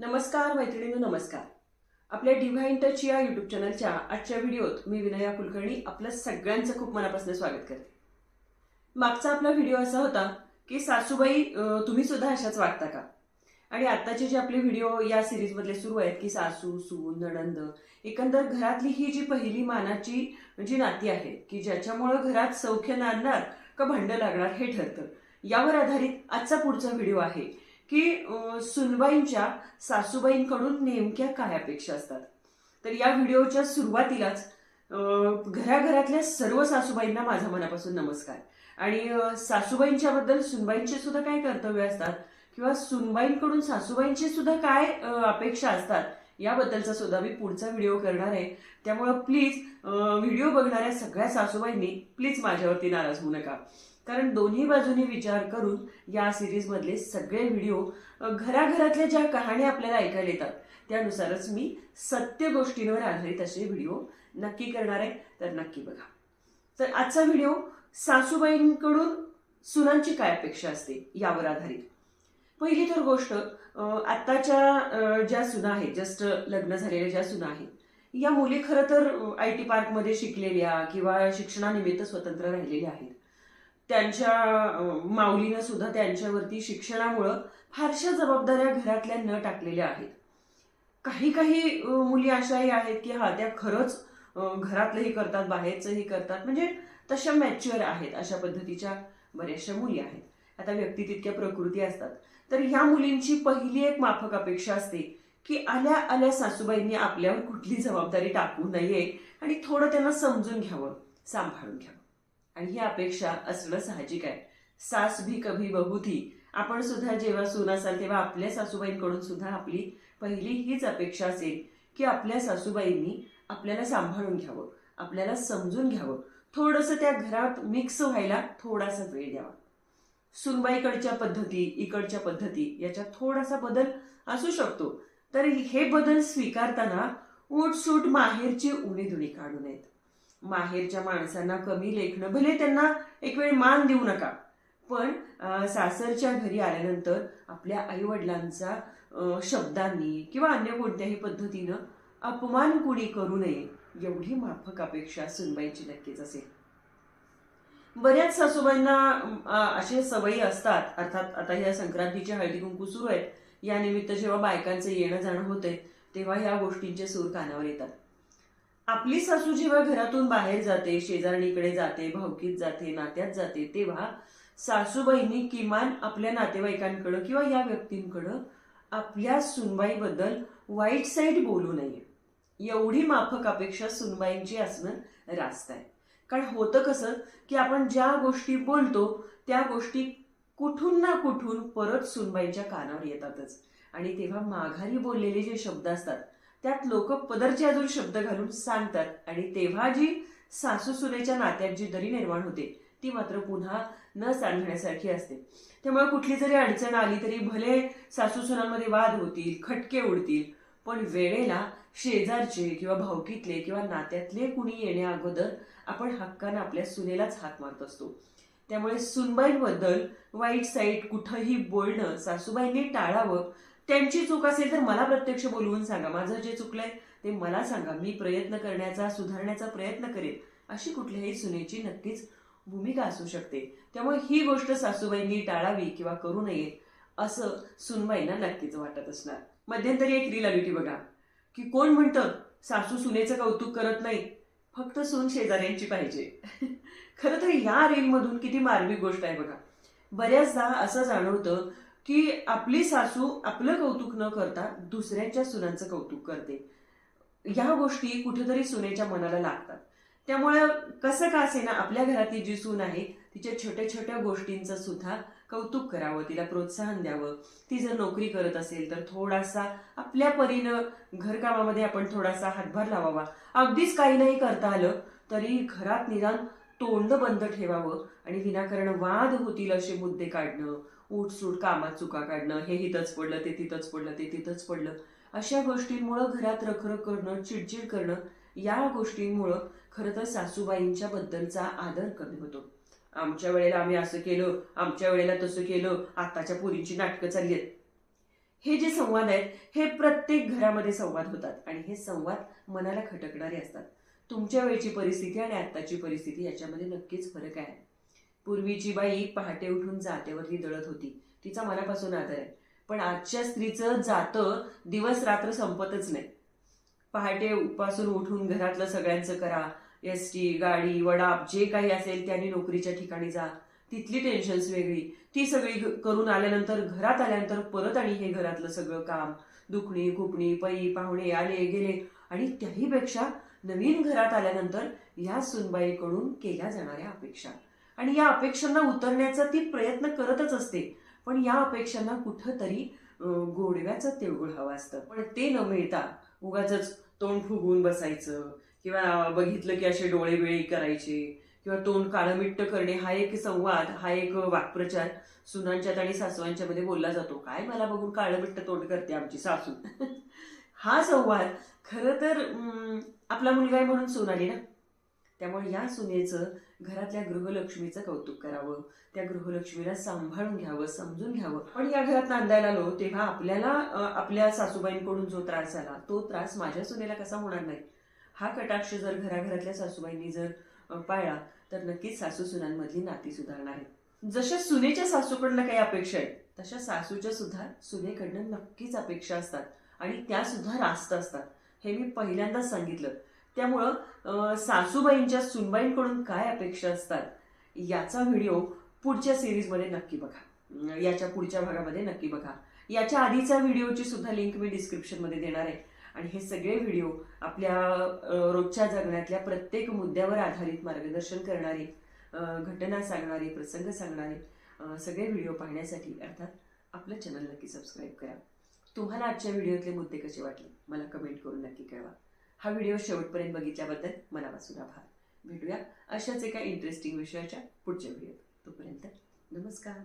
नमस्कार मैत्रिणींनो नमस्कार. आपल्या डिव्हाइन टच या युट्यूब चॅनलच्या आजच्या व्हिडिओत मी विनया कुलकर्णी आपलं सगळ्यांचं खूप मनापासून स्वागत करते. मागचा आपला व्हिडिओ असा होता की सासूबाई तुम्ही सुद्धा अशाच वागता का? आणि आत्ताचे जे आपले व्हिडिओ या सिरीजमधले सुरू आहेत की सासू सून नणंद एकंदर घरातली ही जी पहिली मानाची जी नाती आहे की ज्याच्यामुळं घरात सौख्य नांदणार का भांडं लागणार हे ठरतं यावर आधारित आजचा पुढचा व्हिडिओ आहे. की सुनबाईंच्या सासूबाईंकडून नेमक्या काय अपेक्षा असतात? तर या व्हिडिओच्या सुरुवातीलाच घराघरातल्या सर्व सासूबाईंना माझा मनापासून नमस्कार. आणि सासूबाईंच्या बद्दल सुनबाईंचे सुद्धा काय कर्तव्य असतात? किंवा सुनबाईंकडून सासूबाईंची सुद्धा काय अपेक्षा असतात? याबद्दलचा सुद्धा मी पुढचा व्हिडिओ करणार आहे. त्यामुळं प्लीज व्हिडिओ बघणाऱ्या सगळ्या सासूबाईंनी प्लीज माझ्यावरती नाराज होऊ नका. कारण दोन्ही बाजूनी विचार करून या सिरीजमधले सगळे व्हिडिओ घराघरातल्या ज्या कहाण्या आपल्याला ऐकायला येतात त्यानुसारच मी सत्य गोष्टींवर आधारित असे व्हिडिओ नक्की करणार आहे तर नक्की बघा. तर आजचा व्हिडिओ सासूबाईंकडून सुनांची काय अपेक्षा असते यावर आधारित. पहिली तर गोष्ट आत्ताच्या ज्या सुना आहेत जस्ट लग्न झालेल्या ज्या सुना आहेत या मुली खरं तर आय टी पार्कमध्ये शिकलेल्या किंवा शिक्षणानिमित्त स्वतंत्र राहिलेल्या आहेत. त्यांच्या माऊलीनं सुद्धा त्यांच्यावरती शिक्षणामुळं फारशा जबाबदाऱ्या घरातल्या न टाकलेल्या आहेत. काही काही मुली अशाही आहेत की हा त्या खरंच घरातलंही करतात बाहेरचंही करतात. म्हणजे तशा मॅच्युअर आहेत अशा पद्धतीच्या बऱ्याचशा मुली आहेत. आता व्यक्ती तितक्या प्रकृती असतात. तर ह्या मुलींची पहिली एक माफक अपेक्षा असते की आल्या आल्या सासूबाईंनी आपल्यावर कुठली जबाबदारी टाकू नये आणि थोडं त्यांना समजून घ्यावं सांभाळून घ्यावं. आणि ही अपेक्षा असणं साहजिक आहे. सास भी कभी बहू थी. आपण सुद्धा जेव्हा सून असाल तेव्हा आपल्या सासूबाईंकडून सुद्धा आपली पहिली हीच अपेक्षा असेल की आपल्या सासूबाईंनी आपल्याला सांभाळून घ्यावं आपल्याला समजून घ्यावं. थोडंसं त्या घरात मिक्स व्हायला थोडासा वेळ द्यावा. सुनबाईकडच्या पद्धती इकडच्या पद्धती याच्यात थोडासा बदल असू शकतो. तर हे बदल स्वीकारताना उठसूट माहेरची उणीधुणी काढू नयेत. माहेरच्या माणसांना कमी लेखणं भले त्यांना एक वेळ मान देऊ नका पण सासरच्या घरी आल्यानंतर आपल्या आई वडिलांचा शब्दांनी किंवा अन्य कोणत्याही पद्धतीनं अपमान कुणी करू नये एवढी माफक अपेक्षा सुनबाईची नक्कीच असेल. बऱ्याच सासूबाईंना असे सवयी असतात अर्थात आता या संक्रांतीच्या हळदी कुंकू सुरू आहेत या निमित्त जेव्हा बायकांचं येणं जाणं होतंय तेव्हा या गोष्टींचे सूर कानावर येतात. आपली सासू जेव्हा घरातून बाहेर जाते शेजारणीकडे जाते भावकीत जाते नात्यात जाते तेव्हा सासूबाईंनी किमान आपल्या नातेवाईकांकडं किंवा या व्यक्तींकडं आपल्या सुनबाईबद्दल वाईट साईड बोलू नये. एवढी माफक अपेक्षा सुनबाईंची असणं रास्त आहे. कारण होतं कसं की आपण ज्या गोष्टी बोलतो त्या गोष्टी कुठून ना कुठून परत सुनबाईंच्या कानावर येतातच. आणि तेव्हा माघारी बोललेले जे शब्द असतात त्यात लोक पदरचे अजून शब्द घालून सांगतात आणि तेव्हा जी सासू सुनेच्या नात्यात जी दरी निर्माण होते ती मात्र पुन्हा न सांगण्यासारखी असते. त्यामुळे कुठली जरी अडचण आली तरी भले सासू सुनांमध्ये वाद होतील खटके उडतील पण वेळेला शेजारचे किंवा भावकीतले किंवा नात्यातले कुणी येण्या अगोदर आपण हक्कानं आपल्या सुनेलाच हात मारत असतो. त्यामुळे सुनबाईंबद्दल वाईट साईट कुठंही बोलणं सासूबाईंनी टाळावं त्यांची चूक असेल तर मला प्रत्यक्ष बोलवून सांगा. माझं जे चुकलंय ते मला सांगा. मी प्रयत्न करण्याचा सुधारण्याचा प्रयत्न करेन अशी कुठल्याही सुनेची नक्कीच भूमिका असू शकते. त्यामुळे ही गोष्ट सासूबाईंनी टाळावी किंवा करू नये असं सुनबाईंना नक्कीच वाटत असणार. मध्यंतरी एक रील आली होती बघा की कोण म्हणतं सासू सुनेचं कौतुक करत नाही फक्त सून शेजाऱ्यांची पाहिजे. खरं तर या रीलमधून किती मार्मिक गोष्ट आहे बघा. बऱ्याचदा असं जाणवतं की आपली सासू आपलं कौतुक न करता दुसऱ्यांच्या सुनांचं कौतुक करते. ह्या गोष्टी कुठेतरी सुनेच्या मनाला लागतात. त्यामुळे कसं का असेना आपल्या घरातली जी सून आहे तिच्या छोट्या छोट्या गोष्टींचं सुद्धा कौतुक करावं तिला प्रोत्साहन द्यावं. ती जर नोकरी करत असेल तर थोडासा आपल्या परीनं घरकामामध्ये आपण थोडासा हातभार लावावा. अगदीच काही नाही करता आलं तरी घरात निदान तोंड बंद ठेवावं आणि विनाकारण वाद होतील असे मुद्दे काढणं उठसूट कामात चुका काढणं हे हिथंच पडलं ते तिथंच पडलं ते तिथंच पडलं. अशा गोष्टींमुळं घरात रखरख करणं चिडचिड करणं या गोष्टींमुळं खरं तर सासूबाईंच्या बद्दलचा आदर कमी होतो. आमच्या वेळेला आम्ही असं केलं आमच्या वेळेला तसं केलं आताच्या पोरींची नाटकं चालली आहेत. हे जे संवाद आहेत हे प्रत्येक घरामध्ये संवाद होतात आणि हे संवाद मनाला खटकणारे असतात. तुमच्या वेळची परिस्थिती आणि आत्ताची परिस्थिती याच्यामध्ये नक्कीच फरक आहे. पूर्वीची बाई पहाटे उठून जातेवरती दळत होती. तिचा मनापासून आदर आहे. पण आजच्या स्त्रीचं जातं दिवस रात्र संपतच नाही. पहाटे पासून उठून घरातलं सगळ्यांचं करा. एस टी गाडी वडाप जे काही असेल त्याने नोकरीच्या ठिकाणी जा. तिथली टेन्शन्स वेगळी. ती सगळी करून आल्यानंतर घरात आल्यानंतर परत आणि हे घरातलं सगळं काम. दुखणी खुपणी पई पाहुणे आले गेले. आणि त्याहीपेक्षा नवीन घरात आल्यानंतर या सुनबाईकडून केल्या जाणाऱ्या अपेक्षा. आणि या अपेक्षांना उतरण्याचा ती प्रयत्न करतच असते. पण या अपेक्षांना कुठंतरी गोडव्याचा तिळगुळ हवा असतं. पण ते न मिळता उगाच तोंड फुगवून बसायचं किंवा बघितलं की असे डोळे वेळी करायचे किंवा तोंड काळमिट्ट करणे हा एक संवाद हा एक वाक्प्रचार सुनांच्यात आणि सासवांच्या मध्ये बोलला जातो. काय मला बघून काळमिट्ट तोंड करते आमची सासू? हा संवाद खरं तर आपला मुलगा आहे म्हणून सुनाली आली ना? त्यामुळे या सुनेचं घरातल्या गृहलक्ष्मीचं कौतुक करावं त्या गृहलक्ष्मीला सांभाळून घ्यावं समजून घ्यावं. पण या घरात नांदायला आलो तेव्हा आपल्याला आपल्या सासूबाईंकडून जो त्रास झाला तो त्रास माझ्या सुनेला कसा होणार नाही. हा कटाक्ष जर घराघरातल्या सासूबाईंनी जर पाळला तर नक्कीच सासू सुनांमधली नाती सुधारणार आहे जशा सुनेच्या सासूकडनं काही अपेक्षा आहेत तशा सासूच्या सुद्धा सुनेकडनं नक्कीच अपेक्षा असतात आणि त्या सुद्धा रास्त असतात. हे मी पहिल्यांदाच सांगितलं. त्यामुळं सासूबाईंच्या सुनबाईंकडून काय अपेक्षा असतात याचा व्हिडिओ पुढच्या सिरीजमध्ये नक्की बघा. याच्या पुढच्या भागामध्ये नक्की बघा. याच्या आधीच्या व्हिडिओची सुद्धा लिंक मी डिस्क्रिप्शनमध्ये देणार आहे. आणि हे सगळे व्हिडिओ आपल्या रोजच्या जगण्यातल्या प्रत्येक मुद्द्यावर आधारित मार्गदर्शन करणारे घटना सांगणारे प्रसंग सांगणारे सगळे व्हिडिओ पाहण्यासाठी अर्थात आपलं चॅनल नक्की सबस्क्राईब करा. तुम्हाला आजच्या व्हिडिओतले मुद्दे कसे वाटले? मला कमेंट करून नक्की कळवा. हा व्हिडिओ शेवटपर्यंत बघितल्याबद्दल मनापासून आभार. भेटूया अशाच एका इंटरेस्टिंग विषयाच्या पुढच्या व्हिडिओत तोपर्यंत नमस्कार.